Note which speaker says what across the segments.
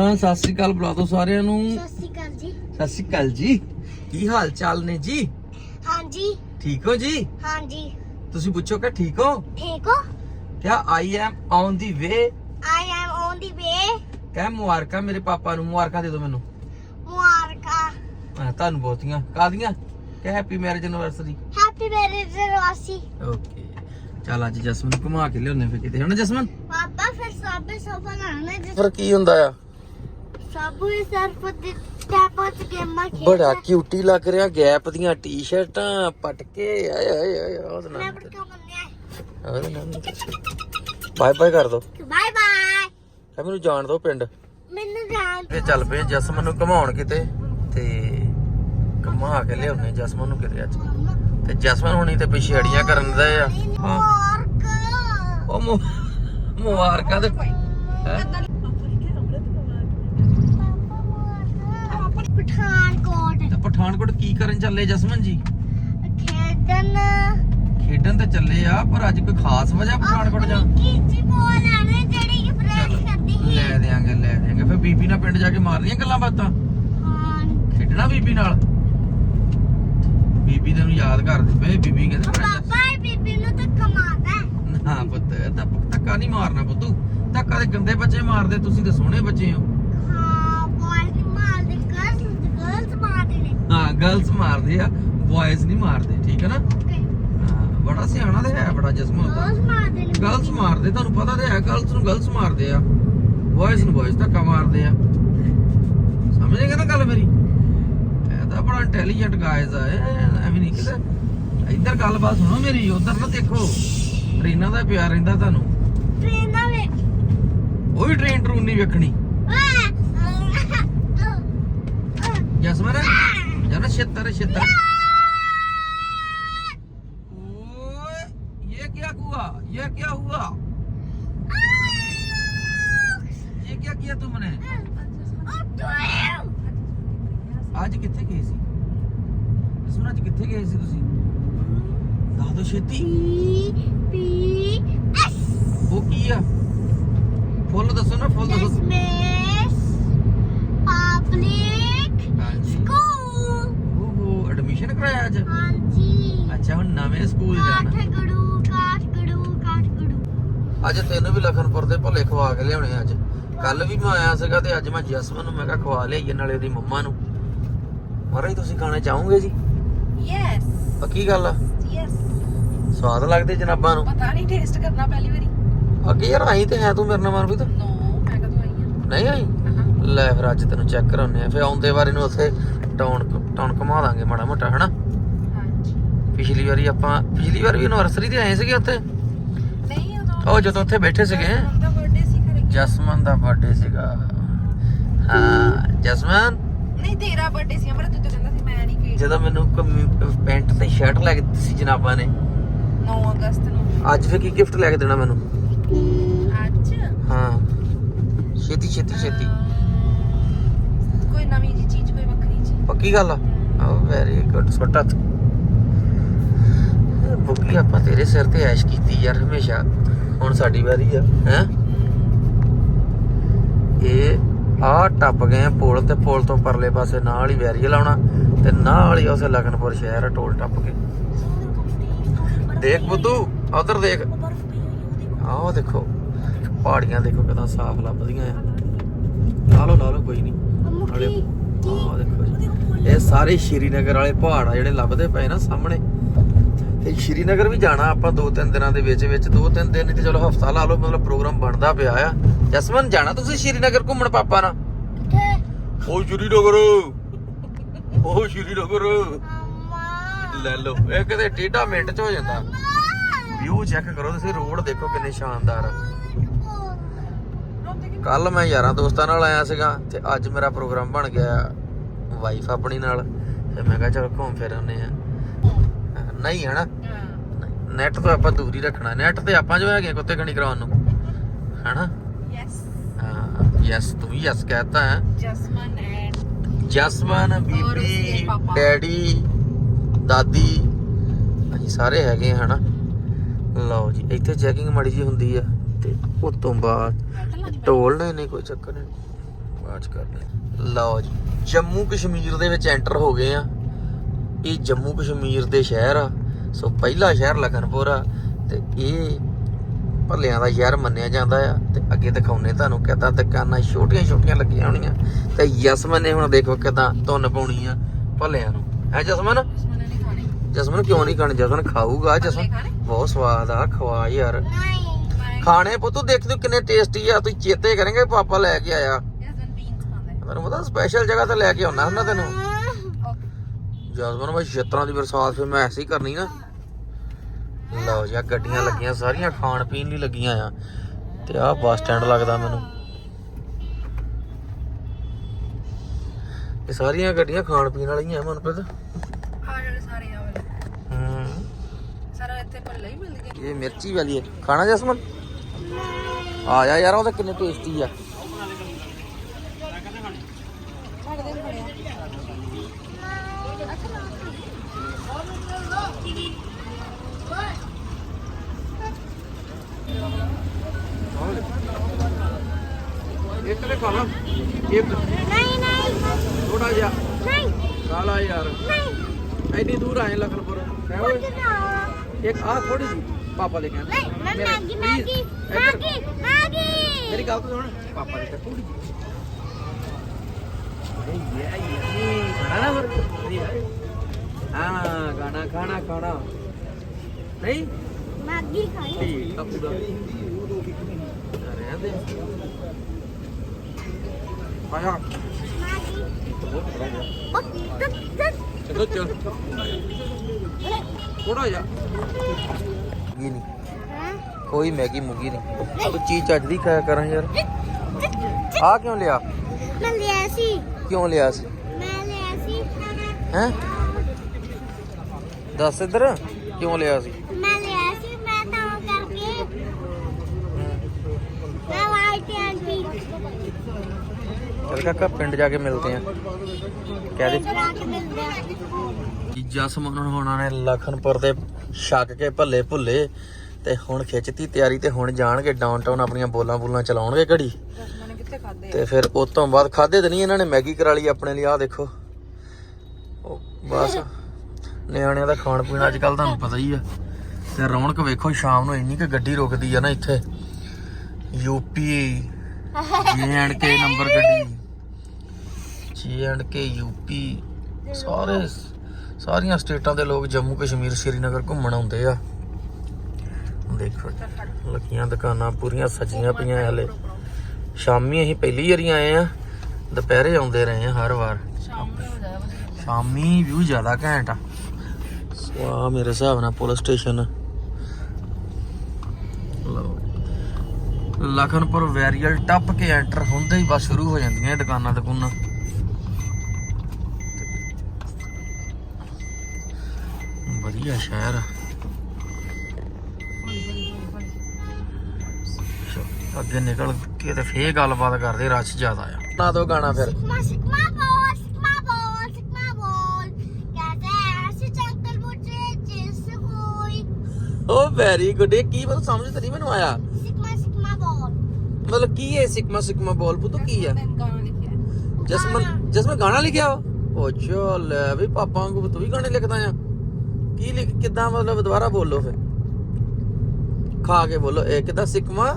Speaker 1: ਹਾਂ ਸਤਿ ਸ੍ਰੀ ਅਕਾਲ ਬੁਲਾ ਦਿਓ ਸਾਰਿਆਂ ਨੂੰ।
Speaker 2: ਸਤਿ ਸ਼੍ਰੀ ਅਕਾਲ ਜੀ।
Speaker 1: ਸਤਿ ਸ੍ਰੀ ਅਕਾਲ ਜੀ। ਕੀ ਹਾਲ ਚਾਲ ਨੇ ਜੀ?
Speaker 2: ਹਾਂਜੀ।
Speaker 1: ਠੀਕ ਹੋ ਜੀ?
Speaker 2: ਹਾਂਜੀ।
Speaker 1: ਤੁਸੀਂ ਪੁੱਛੋ ਕਿ ਠੀਕ ਹੋ?
Speaker 2: ਠੀਕ ਹੋ?
Speaker 1: ਕਿਆ I am on the way?
Speaker 2: I am on the way.
Speaker 1: ਕਹਿ ਮੁਬਾਰਕਾਂ ਮੇਰੇ ਪਾਪਾ ਨੂੰ ਮੁਬਾਰਕਾਂ ਦੇ ਦਿਓ ਮੈਨੂੰ।
Speaker 2: ਮੁਬਾਰਕਾ।
Speaker 1: ਹਾਂ, ਤੁਹਾਨੂੰ ਬਹੁਤੀਆਂ। ਕਾਦੀਆਂ ਕਿ happy marriage anniversary
Speaker 2: happy marriage ਰਵਾਸੀ
Speaker 1: okay ਚੱਲ ਅੱਜ ਜਸਮਨ ਨੂੰ ਘੁਮਾ ਕੇ ਲਿਆਉਣੇ ਫੇ ਕਿਤੇ। ਹੁਣ ਜਸਮਨ?
Speaker 2: ਪਾਪਾ ਫਿਰ ਸਭ ਸਭ ਬਣਾਉਣਾ ਜਿਸ
Speaker 1: ਪਰ ਕੀ ਹੁੰਦਾ ਆ?
Speaker 2: ਸਭ ਹੀ ਸਰਫ ਦੇ ਟੈਪਾਂ ਚ ਗੇਮਾਂ ਖੇਡ
Speaker 1: ਬੜਾ ਕਿਊਟੀ ਲੱਗ ਰਿਹਾ ਗੈਪ ਦੀਆਂ ਟੀ-ਸ਼ਰਟਾਂ ਪਟਕੇ ਆਏ ਆਏ ਆਏ ਉਹਦੇ
Speaker 2: ਮੈਂ
Speaker 1: ਨਾਲ ਉਹਦੇ ਨਾਲ। ਬਾਏ ਬਾਏ ਕਰ ਦੋ।
Speaker 2: Bye bye.
Speaker 1: ਕਹ ਮੈਨੂੰ ਜਾਣ ਦਿਓ ਪਿੰਡ।
Speaker 2: ਮੈਨੂੰ ਜਾਣ
Speaker 1: ਤੇ ਚੱਲ ਪਏ ਜਸਮਨ ਨੂੰ ਘਮਾਉਣ ਕਿਤੇ। ਤੇ ਘਮਾ ਕੇ ਲਿਆਉਣੇ ਜਸਮਨ ਨੂੰ ਕਿਤੇ ਅੱਜ। ਤੇ ਜਸਮਨ ਹੁਣੀ ਤੇ ਪਿੱਛੇ ਅੜੀਆਂ ਕਰਨ ਦਾ ਆ। ਹਾਂ
Speaker 2: ਮੁਬਾਰਕ
Speaker 1: ਉਹ ਮੁ- ਮੁਬਾਰਕਾਂ ਤੇ ਹੈਂ?
Speaker 2: ਪਠਾਨਕੋਟ।
Speaker 1: ਤੇ ਪਠਾਨਕੋਟ ਕੀ ਕਰਨ ਚੱਲੇ ਜਸਮਨ ਜੀ?
Speaker 2: ਖੇਡਣ।
Speaker 1: ਖੇਡਣ ਤੇ ਚੱਲੇ ਆ ਪਰ ਅੱਜ ਕੋਈ ਖਾਸ ਵਜ੍ਹਾ ਪਠਾਨਕੋਟ ਜਾ
Speaker 2: ਕੀ ਜੀ ਬੋਲ ਆਣੇ ਜਿਹੜੀ ਕਿ ਪ੍ਰੈਸ ਕਰਦੀ ਸੀ।
Speaker 1: ਲੈ ਦੇਾਂਗੇ ਲੈ ਦੇਾਂਗੇ ਫਿਰ ਬੀਬੀ ਨਾਲ ਪਿੰਡ ਜਾ ਕੇ ਮਾਰਨੀਆਂ ਗੱਲਾਂ ਬਾਤਾਂ?
Speaker 2: ਹਾਂ।
Speaker 1: ਖੇਡਣਾ ਬੀਬੀ ਨਾਲ? ਬੀਬੀ ਤੈਨੂੰ ਯਾਦ ਕਰਦੇ ਪਏ ਬੀਬੀ ਕਹਿੰਦੇ
Speaker 2: ਪਾਪਾ ਬੀਬੀ ਨੂੰ ਤਾਂ ਕਮਾਦਾ
Speaker 1: ਨਾ ਪੁੱਤ ਧੱਕ- ਨਹੀਂ ਮਾਰਨਾ ਪੁੱਤੂ ਧੱਕਾ ਦੇ ਗੰਦੇ ਬੱਚੇ ਮਾਰਦੇ ਤੁਸੀਂ ਤਾਂ ਸੋਹਣੇ ਬੱਚੇ ਹੋ
Speaker 2: ਹਾਂ ਬॉयਜ਼ ਨਹੀਂ ਮਾਰਦੇ ਗਰਲਸ ਗਰਲਸ ਮਾਰਦੇ ਨੇ
Speaker 1: ਹਾਂ ਗਰਲਸ ਮਾਰਦੇ ਆ ਬॉयਜ਼ ਨਹੀਂ ਮਾਰਦੇ ਠੀਕ ਹੈ ਨਾ? ਹਾਂ, ਬੜਾ ਸਿਆਣਾ ਤੇ ਹੈ ਬੜਾ ਜਸਮ ਹੁੰਦਾ।
Speaker 2: ਰੋਜ਼ ਮਾਰਦੇ
Speaker 1: ਤੁਹਾਨੂੰ ਪਤਾ ਤੇ ਹੈ ਗਲਤ ਨੂੰ ਗਲਤ ਮਾਰਦੇ ਆ। ਬॉयਜ਼ ਨੂੰ ਬॉयਜ਼ ਧੱਕਾ ਮਾਰਦੇ ਆ। ਸਮਝ ਨਾ ਗੱਲ ਮੇਰੀ? ਇਹ ਤਾਂ ਬੜਾ ਇੰਟੈਲੀਜੈਂਟ ਗਾਇਜ਼ ਆ ਇਹ ਐਵੇਂ ਨਹੀਂ ਕਿਤੇ। ਇੱਧਰ ਗੱਲਬਾਤ ਸੁਣੋ ਮੇਰੀ ਉਧਰ ਨਾ ਦੇਖੋ। ਟ੍ਰੇਨਾਂ ਦਾ ਪਿਆਰ ਰਹਿੰਦਾ ਤੁਹਾਨੂੰ।
Speaker 2: ਟ੍ਰੇਨ
Speaker 1: ਵੀ ਟ੍ਰੇਨ ਟਰੂਨ ਨਹੀਂ ਵੇਖਣੀ। ਜਸਮਨ। ਜਰਾ ਛੇਤਰ ਛੇਤਰ ओए, ये क्या हुआ ये क्या हुआ ये क्या किया तुमने ਅੱਜ ਕਿੱਥੇ ਗਏ ਸੀ ਜਸਮਨ ਅੱਜ ਕਿੱਥੇ ਗਏ ਸੀ ਤੁਸੀਂ ਦੱਸ ਦੋ ਛੇਤੀ ਉਹ ਕੀ ਆ ਫੁੱਲ ਦੱਸੋ ਨਾ ਫੁੱਲ ਦੱਸੋ
Speaker 2: ਪਬਲਿਕ
Speaker 1: ਅੱਜ?
Speaker 2: ਹਾਂਜੀ।
Speaker 1: ਅੱਛਾ ਹੁਣ ਨਵੇਂ ਸਕੂਲ ਜਾਣਾ।
Speaker 2: ਕਾਠਗੜੂ ਕਾਠਗੜੂ ਕਾਠਗੜੂ
Speaker 1: ਅੱਜ ਤੈਨੂੰ ਵੀ ਲਖਨਪੁਰ ਦੇ ਭੁੱਲੇ ਖਵਾ ਕੇ ਲਿਆਉਣੇ ਅੱਜ। ਕੱਲ ਵੀ ਮੈਂ ਆਇਆ ਸੀਗਾ ਤੇ ਅੱਜ ਮੈਂ ਜਸਮਨ ਨੂੰ ਮੈਂ ਕਿਹਾ ਖਵਾ ਲਿਆਈਏ ਨਾਲੇ ਉਹਦੀ ਮੰਮਾ ਨੂੰ। ਮਹਾਰਾਜ ਤੁਸੀਂ ਖਾਣੇ ਚਾਹੋਗੇ ਜੀ?
Speaker 3: ਯੈਸ
Speaker 1: ਪੱਕੀ ਗੱਲ ਆ?
Speaker 3: ਯੈਸ
Speaker 1: ਸਵਾਦ ਲੱਗਦੇ ਜਨਾਬਾਂ ਨੂੰ?
Speaker 3: ਪਤਾ ਨਹੀਂ ਟੇਸਟ ਕਰਨਾ ਪਹਿਲੀ ਵਾਰੀ।
Speaker 1: ਅੱਗੇ ਯਾਰ ਆਈ ਤੇ ਹੈ ਤੂੰ ਮੇਰੇ ਨਾਲ ਮਨਪ੍ਰੀਤ?
Speaker 3: ਨੋ ਮੈਂ ਕਦੋਂ ਆਈ
Speaker 1: ਨਹੀਂ ਆਈ? ਲੈ ਫਿਰ ਅੱਜ ਤੈਨੂੰ ਚੈੱਕ ਕਰਾਉਨੇ ਆ। ਫਿਰ ਆਉਂਦੇ ਵਾਰੀ ਨੂੰ ਉੱਥੇ ਟਾਊਨ ਟਾਊਨ ਘੁਮਾ ਦਾਂਗੇ ਮਾੜਾ ਮੋਟਾ ਹਨਾ?
Speaker 3: ਹਾਂਜੀ।
Speaker 1: ਪਿਛਲੀ ਵਾਰੀ ਆਪਾਂ ਪਿਛਲੀ ਵਾਰ ਵੀ ਐਨਵਰਸਰੀ ਤੇ ਆਏ ਸੀਗੇ ਉੱਥੇ?
Speaker 3: ਨਹੀਂ ਉਦੋਂ
Speaker 1: ਉਹ ਜਦੋਂ ਉੱਥੇ ਬੈਠੇ ਸੀਗੇ?
Speaker 3: ਉਹਦਾ ਬਰਥਡੇ ਸੀ ਖਰੇ
Speaker 1: ਜਸਮਨ ਦਾ ਬਰਥਡੇ ਸੀਗਾ। ਹਾਂ ਜਸਮਨ?
Speaker 3: ਨਹੀਂ ਤੇਰਾ ਬਰਥਡੇ ਸੀ ਪਰ ਤੂੰ ਤਾਂ ਕਹਿੰਦਾ ਸੀ ਮੈਂ ਨਹੀਂ ਕੇਕ
Speaker 1: ਜਦੋਂ ਮੈਨੂੰ ਕਮੀ- ਪੈਂਟ ਤੇ ਸ਼ਰਟ ਲੈ ਕੇ ਦਿੱਤੀ ਸੀ ਜਨਾਬਾਂ ਨੇ।
Speaker 3: 9 ਅਗਸਤ ਨੂੰ।
Speaker 1: ਅੱਜ ਫਿਰ ਕੀ ਗਿਫਟ ਲੈ ਕੇ ਦੇਣਾ ਮੈਨੂੰ?
Speaker 3: ਅੱਜ?
Speaker 1: ਹਾਂ। ਛੇਤੀ ਛੇਤੀ ਛੇਤੀ।
Speaker 3: ਅਮ, ਕੋਈ ਨਵੀਂ ਜੀ ਚੀਜ਼ ਕੋਈ
Speaker 1: ਪੱਕੀ ਗੱਲ ਆ? ਵੈਰੀ ਗੁੱਡ ਛੋਟਾ ਬੁੱਕੀ ਆਪਾਂ ਤੇਰੇ ਸਿਰ ਤੇ ਐਸ਼ ਕੀਤੀ ਯਾਰ ਹਮੇਸ਼ਾ। ਹੁਣ ਸਾਡੀ ਵਾਰੀ ਆ ਹੈ? ਇਹ ਆ ਟੱਪ ਗਏ ਪੁਲ ਤੇ ਪੁਲ ਤੋਂ ਪਰਲੇ ਪਾਸੇ ਨਾਲ ਹੀ ਵੈਰੀ ਲਾਉਣਾ ਤੇ ਨਾਲ ਹੀ ਉਸੇ ਲਖਨਪੁਰ ਸ਼ਹਿਰ ਟੋਲ ਟੱਪ ਕੇ। ਦੇਖ ਬੁੱਧੂ ਉਧਰ ਦੇਖ। ਆਹ ਦੇਖੋ ਪਹਾੜੀਆਂ ਦੇਖੋ ਕਿਦਾਂ ਸਾਫ਼ ਲੱਭਦੀਆਂ ਆ। ਲਾ ਲਓ ਲਾ ਲਓ ਕੋਈ ਨਹੀਂ। ਨਾਲੇ ਆਹ ਦੇਖੋ ਜੀ। ਇਹ ਸਾਰੇ ਸ਼੍ਰੀਨਗਰ ਵਾਲੇ ਪਹਾੜ ਆ ਜਿਹੜੇ ਲੱਭਦੇ ਪਏ ਨਾ ਸਾਹਮਣੇ। ਤੇ ਸ਼੍ਰੀਨਗਰ ਵੀ ਜਾਣਾ ਆਪਾਂ ਦੋ ਤਿੰਨ ਦਿਨਾਂ ਦੇ ਵਿੱਚ ਵਿੱਚ ਦੋ ਤਿੰਨ ਦਿਨ ਤੇ ਚਲੋ ਹਫਤਾ ਲਾ ਲਓ ਮਤਲਬ ਪ੍ਰੋਗਰਾਮ ਬਣਦਾ ਪਿਆ ਆ। ਜਸਮਨ ਜਾਣਾ ਤੁਸੀਂ ਸ਼੍ਰੀਨਗਰ ਘੁੰਮਣ ਪਾਪਾ ਨਾਲ? ਉਹ ਸ਼੍ਰੀਨਗਰ। ਉਹ ਸ਼੍ਰੀਨਗਰ। ਲੈ ਲਓ ਇਹ ਕਿਤੇ ਟੇਢਾ ਮਿੰਟ ਚ ਹੋ ਜਾਂਦਾ। ਵਿਊ ਚੈੱਕ ਕਰੋ ਤੁਸੀਂ ਰੋਡ ਦੇਖੋ ਕਿੰਨੇ ਸ਼ਾਨਦਾਰ। ਆ ਕੱਲ ਮੈਂ ਯਾਰਾਂ ਦੋਸਤਾਂ ਨਾਲ ਆਇਆ ਸੀਗਾ ਤੇ ਅੱਜ ਮੇਰਾ ਪ੍ਰੋਗਰਾਮ ਬਣ ਗਿਆ ਵਾਈਫ ਆਪਣੀ ਨਾਲ। ਤੇ ਮੈਂ ਕਿਹਾ ਚਲ ਘੁੰਮ ਫਿਰ ਆਉਂਦੇ ਆ ਨਹੀਂ ਹਨਾ? ਨੈਟ ਤੋਂ ਆਪਾਂ ਦੂਰ ਰੱਖਣਾ। ਨੈਟ ਤੇ ਆਪਾਂ ਜੋ ਹੈਗੇ ਕੁੱਤੇ ਕਣੀ ਕਰਾਉਣ ਨੂੰ। ਹਨਾ?
Speaker 3: ਯੈਸ
Speaker 1: ਹਾਂ ਯੈਸ ਤੂੰ ਯੈਸ ਕਹਤਾ ਹੈ।
Speaker 3: Jasman and
Speaker 1: Jasman Bibi. Daddy ਦਾਦੀ ਅਸੀਂ ਸਾਰੇ ਹੈਗੇ ਹਨਾ? ਲਓ ਜੀ ਇੱਥੇ ਚੈਕਿੰਗ ਮੜੀ ਜੀ ਹੁੰਦੀ ਆ ਤੇ ਉਸ ਤੋਂ ਬਾਅਦ ਟੋਲ ਨਹੀਂ ਨਹੀਂ ਕੋਈ ਚੱਕਰ ਨਹੀਂ ਬਾਅਦ 'ਚ ਕਰਦੇ। ਲਓ ਜੀ ਜੰਮੂ ਕਸ਼ਮੀਰ ਦੇ ਵਿੱਚ ਐਂਟਰ ਹੋ ਗਏ ਆ। ਇਹ ਜੰਮੂ ਕਸ਼ਮੀਰ ਦੇ ਸ਼ਹਿਰ ਆ। ਸੋ ਪਹਿਲਾ ਸ਼ਹਿਰ ਲਖਨਪੁਰ ਆ। ਤੇ ਇਹ ਭੱਲਿਆਂ ਦਾ ਸ਼ਹਿਰ ਮੰਨਿਆ ਜਾਂਦਾ ਆ। ਤੇ ਅੱਗੇ ਦਿਖਾਉਨੇ ਤੁਹਾਨੂੰ ਕਿਦਾਂ ਦੁਕਾਨਾਂ ਛੋਟੀਆਂ ਛੋਟੀਆਂ ਲੱਗੀਆਂ ਹੋਣੀਆਂ। ਤੇ ਯਸਮਨ ਨੇ ਹੁਣ ਦੇਖੋ ਕਿਦਾਂ ਧੁੰਨ ਪਾਉਣੀ ਆ ਭੱਲਿਆਂ ਨੂੰ। ਹੈ ਜਸਮਨ?
Speaker 3: ਉਸਮਨੇ ਨਹੀਂ ਖਾਣੀ।
Speaker 1: ਜਸਮਨ ਕਿਉਂ ਨਹੀਂ ਖਾਣੇ? ਜਸਮਨ ਖਾਊਗਾ। ਜਸਮਨ? ਬਹੁਤ ਸਵਾਦ ਆ ਖਵਾ ਯਾਰ।
Speaker 2: ਨਹੀਂ।
Speaker 1: ਖਾਣੇ ਪੁੱਤ ਦੇਖ ਤੂੰ ਕਿੰਨੇ ਟੇਸਟੀ ਆ ਤੂੰ ਚੇਤੇ ਕਰੇਂਗੇ ਪਾਪਾ ਲੈ ਕੇ ਆਇਆ।
Speaker 3: ਯਸਨ ਬੀਨਸ ਖਾਂਦਾ ਹੈ।
Speaker 1: ਤੈਨੂੰ ਪਤਾ ਸਪੈਸ਼ਲ ਜਗ੍ਹਾ ਤੇ ਲੈ ਕੇ ਆਉਣਾ ਹੁੰਦਾ ਤੈਨੂੰ। ਜਸਮਨ ਮੈਂ ਛੇਤਰਾਂ ਦੀ ਬਰਸਾਤ ਫਿਰ ਮੈਂ ਐਸੀ ਕਰਨੀ ਨਾ। ਲਓ ਜੀ ਆਹ ਗੱਡੀਆਂ ਲੱਗੀਆਂ ਸਾਰੀਆਂ ਖਾਣ ਪੀਣ ਲਈ ਲੱਗੀਆਂ ਆ। ਤੇ ਆਹ ਬੱਸ ਸਟੈਂਡ ਲੱਗਦਾ ਮੈਨੂੰ। ਇਹ ਸਾਰੀਆਂ ਗੱਡੀਆਂ ਖਾਣ ਪੀਣ ਵਾਲੀਆਂ ਆ ਮਨਪ੍ਰੀਤ।
Speaker 3: ਆ ਜਿਹੜੇ ਸਾਰੇ ਆ ਵਾਲੇ
Speaker 1: ਹੂੰ।
Speaker 3: ਸਾਰਾ ਇੱਥੇ ਭੱਲੇ ਹੀ ਮਿਲ ਗਏ
Speaker 1: ਇਹ ਮਿਰਚੀ ਵਾਲੀ ਹੈ ਖਾਣਾ ਜਸਮਨ ਆ ਜਾ ਯਾਰ ਉਹ ਤਾਂ ਕਿੰਨੇ ਟੇਸਟੀ ਆ। ਇੱਕ ਲੈ ਖਾ ਲਾ ਇੱਕ।
Speaker 2: ਨਹੀਂ ਨਹੀਂ।
Speaker 1: ਥੋੜਾ ਜਿਹਾ।
Speaker 2: ਨਹੀਂ।
Speaker 1: ਖਾ ਲਾ ਯਾਰ।
Speaker 2: ਨਹੀਂ।
Speaker 1: ਐਨੀ ਦੂਰ ਆਏ ਲਖਨਪੁਰ। ਹੈ ਓਏ।
Speaker 2: ਨਹੀਂ
Speaker 1: ਇੱਕ ਆ ਥੋੜੀ ਜੀ ਪਾਪਾ ਲੈ ਕੇ ਆਂਦੇ
Speaker 2: ਮੈਂ
Speaker 1: ਮੇਰੇ-
Speaker 2: ਮੈਗੀ ਮੈਗੀ। ਮੈਗੀ ਮੈਗੀ
Speaker 1: ਮੇਰੀ ਗੱਲ ਤਾਂ ਸੁਣ ਪਾਪਾ ਲੈ ਕੇ ਥੋੜੀ ਜੀ ਇਹ ਇਹ ਖਾਣਾ ਨਾ ਫਿਰ ਹਾਂ ਖਾਣਾ ਖਾਣਾ ਖਾਣਾ ਨਹੀਂ
Speaker 2: ਮੈਗੀ ਖਾਈ
Speaker 1: ਠੀਕ ਆ ਪੂਰਾ ਰਹਿੰਦੇ ਆਇਆ
Speaker 2: ਮੈਗੀ
Speaker 1: ਬਹੁਤ ਬੜਾ ਗਿਆ
Speaker 2: ਉਹ ਤੱਕ ਤੱਕ
Speaker 1: ਚਲੋ ਚਲ ਥੋੜਾ ਜਿਹਾ ਇਹ ਨਹੀਂ
Speaker 2: ਹਾਂ
Speaker 1: ਕੋਈ ਮੈਗੀ ਮੁਗੀ ਨਹੀਂ। ਤੂੰ ਚੀਜ਼ ਚੱਜ ਦੀ ਖਾਇਆ ਕਰਾਂ ਯਾਰ। ਆ ਕਿਉਂ ਲਿਆ?
Speaker 2: ਮੈਂ ਲਿਆ ਸੀ।
Speaker 1: ਕਿਉਂ ਲਿਆ ਸੀ?
Speaker 2: ਮੈਂ ਲਿਆ ਸੀ।
Speaker 1: ਹੈ? ਦੱਸ ਇੱਧਰ ਕਿਉਂ ਲਿਆ ਸੀ?
Speaker 2: ਮੈਂ ਲਿਆ ਸੀ ਮੈਂ ਤਾਂ ਕਰਕੇ। ਮੈਂ ਵਾਈਟ ਪਿੰਕ
Speaker 1: ਚਲ ਕਾਕਾ ਪਿੰਡ ਜਾ ਕੇ ਮਿਲਦੇ ਆ। ਕਹਿ ਦੇ। ਜਸਮਨ ਹੋਣਾ ਨੇ ਲਖਨਪੁਰ ਦੇ ਛੱਕ ਕੇ ਭੱਲੇ ਭੁੱਲੇ। ਤੇ ਹੁਣ ਖਿੱਚਤੀ ਤਿਆਰੀ ਤੇ ਹੁਣ ਜਾਣਗੇ ਡਾਊਨਟਾਊਨ ਆਪਣੀਆਂ ਬੋਲਾਂ ਬੋਲਾਂ ਚਲਾਉਣਗੇ ਘੜੀ। ਤੇ ਫਿਰ ਉਸ ਤੋਂ ਬਾਅਦ ਖਾਦੇ ਤੇ ਨਹੀਂ ਇਹਨਾਂ ਨੇ ਮੈਗੀ ਕਰਾ ਲਈ ਆਪਣੇ ਲਈ ਆਹ ਦੇਖੋ। ਉਹ ਬਸ ਨਿਆਣਿਆਂ ਦਾ ਖਾਣ ਪੀਣਾ ਅੱਜ ਕੱਲ ਤੁਹਾਨੂੰ ਪਤਾ ਹੀ ਆ। ਤੇ ਰੌਣਕ ਵੇਖੋ ਸ਼ਾਮ ਨੂੰ ਇੰਨੀ ਕਿ ਗੱਡੀ ਰੁਕਦੀ ਆ ਨਾ ਇੱਥੇ। ਯੂਪੀ ਜੇ ਐਂਡ ਕੇ ਨੰਬਰ ਗੱਡੀ ਜੇ ਐਂਡ ਕੇ ਯੂਪੀ ਸਾਰੇ ਸਾਰੀਆਂ ਸਟੇਟਾਂ ਦੇ ਲੋਕ ਜੰਮੂ ਕਸ਼ਮੀਰ ਸ਼੍ਰੀਨਗਰ ਘੁੰਮਣ ਆਉਂਦੇ ਆ। ਦੇਖੋ ਲੱਗੀਆਂ ਦੁਕਾਨਾਂ ਪੂਰੀਆਂ ਸਜੀਆਂ ਪਈਆਂ ਹਲੇ। ਸ਼ਾਮੀ ਅਸੀਂ ਪਹਿਲੀ ਵਾਰੀ ਆਏ ਆ ਦੁਪਹਿਰੇ ਆਉਂਦੇ ਰਹੇ ਆ ਹਰ ਵਾਰ।
Speaker 3: ਸ਼ਾਮੀ
Speaker 1: ਵਿਊ ਜ਼ਿਆਦਾ ਘੈਂਟ ਆ। ਸੋ ਮੇਰੇ ਹਿਸਾਬ ਨਾਲ ਪੁਲਿਸ ਸਟੇਸ਼ਨ। ਲਖਨਪੁਰ ਵੈਰੀਅਲ ਟੱਪ ਕੇ ਐਂਟਰ ਹੁੰਦੇ ਹੀ ਬਸ ਸ਼ੁਰੂ ਹੋ ਜਾਂਦੀਆਂ ਇਹ ਦੁਕਾਨਾਂ ਦੁਕਾਨਾਂ। ਵਧੀਆ ਸ਼ਹਿਰ ਆ ਚਲੋ, ਅੱਗੇ ਨਿਕਲ ਕੇ ਤੇ ਫੇਰ ਗੱਲਬਾਤ ਕਰਦੇ ਰਸ਼ ਜ਼ਿਆਦਾ ਆ। ਨਾ ਦੋ ਗਾਣਾ ਫਿਰ। ਓ ਵੈਰੀ ਗੁੱਡ ਇਹ ਕੀ ਮੈਨੂੰ ਸਮਝ ਤਰੀ ਮੈਨੂੰ ਆਇਆ।
Speaker 2: ਸਿਕਮਾ ਸਿਕਮਾ ਬੋਲ
Speaker 1: ਮਤਲਬ ਕੀ ਹੈ ਸਿਕਮਾ ਸਿਕਮਾ ਬੋਲ ਪੁੱਤੋ, ਕੀ ਆ? ਜਸਮਨ ਜਸਮਨ ਗਾਣਾ ਲਿਖਿਆ ਓ ਲੈ ਵੀ ਪਾਪਾ ਵਾਂਗੂ ਤੂੰ ਵੀ ਗਾਣੇ ਲਿਖਦਾ ਆ। ਕੀ ਲਿਖ, ਕਿਦਾਂ ਮਤਲਬ ਦੁਬਾਰਾ ਬੋਲੋ ਫਿਰ। ਖਾ ਕੇ ਬੋਲੋ, ਇਹ ਕਿਦਾਂ ਸਿਕਮਾ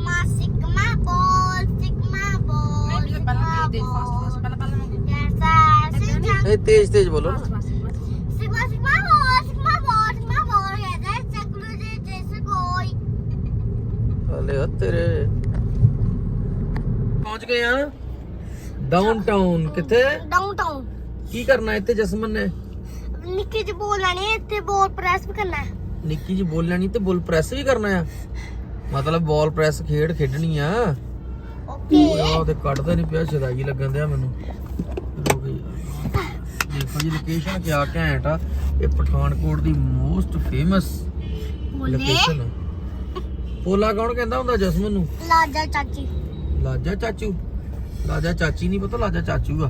Speaker 2: sigma sigma ball sigma ball
Speaker 3: ਨਹੀਂ ਵੀ ਪਹਿਲਾਂ ਵੀ ਦੇ ਫਾਸਟ ਫਾਸਟ ਪਹਿਲਾਂ ਪਹਿਲਾਂ ਮੰਗੋ
Speaker 2: कहता है ऐसे चक-
Speaker 1: ਇਹ ਤੇਜ਼ ਤੇਜ਼ ਬੋਲੋ ਨਾ
Speaker 2: sigma sigma ball sigma ball sigma ball कहते हैं चक्कर मुझे जैसे कोई
Speaker 1: ਹਲੇ ਆ ਤੇਰੇ ਪਹੁੰਚ ਗਏ ਆ ਡਾਊਨਟਾਊਨ ਕਿੱਥੇ
Speaker 2: डाउनटाउन
Speaker 1: ਕੀ ਕਰਨਾ ਇੱਥੇ ਜਸਮਨ ਨੇ
Speaker 2: ਨਿੱਕੀ ਜਿਹੀ ਬੋਲ ਲੈਣੀ ਹੈ ਤੇ ਬੋਲ ਪ੍ਰੈਸ ਵੀ ਕਰਨਾ ਹੈ
Speaker 1: ਨਿੱਕੀ ਜੀ ਬੋਲ ਲੈਣੀ ਤੇ ਬੁੱਲ ਪ੍ਰੈਸ ਵੀ ਕਰਨਾ ਆ ਮਤਲਬ ਬਾਲ ਪ੍ਰੈਸ ਖੇਡ ਖੇਡਣੀ ਆ।
Speaker 2: ਓਕੇ।
Speaker 1: ਉਹ ਤੇ ਕੱਢਦਾ ਨਹੀਂ ਪਿਆ ਸ਼ਦਾਈ ਲੱਗਣ ਦਿਆ ਮੈਨੂੰ। ਦੇਖੋ ਜੀ ਲੋਕੇਸ਼ਨ ਕਿਆ ਘੈਂਟ ਆ। ਇਹ ਪਠਾਨਕੋਟ ਦੀ ਮੋਸਟ ਫੇਮਸ ਲੋਕੇਸ਼ਨ ਪੋਲਾ ਕੌਣ ਕਹਿੰਦਾ ਹੁੰਦਾ ਜਸਮਨ ਨੂੰ?
Speaker 2: ਲਾਜਾ ਚਾਚੀ।
Speaker 1: ਲਾਜਾ ਚਾਚੂ। ਲਾਜਾ ਚਾਚੀ ਨਹੀਂ ਪਤਾ ਲਾਜਾ ਚਾਚੂ ਆ।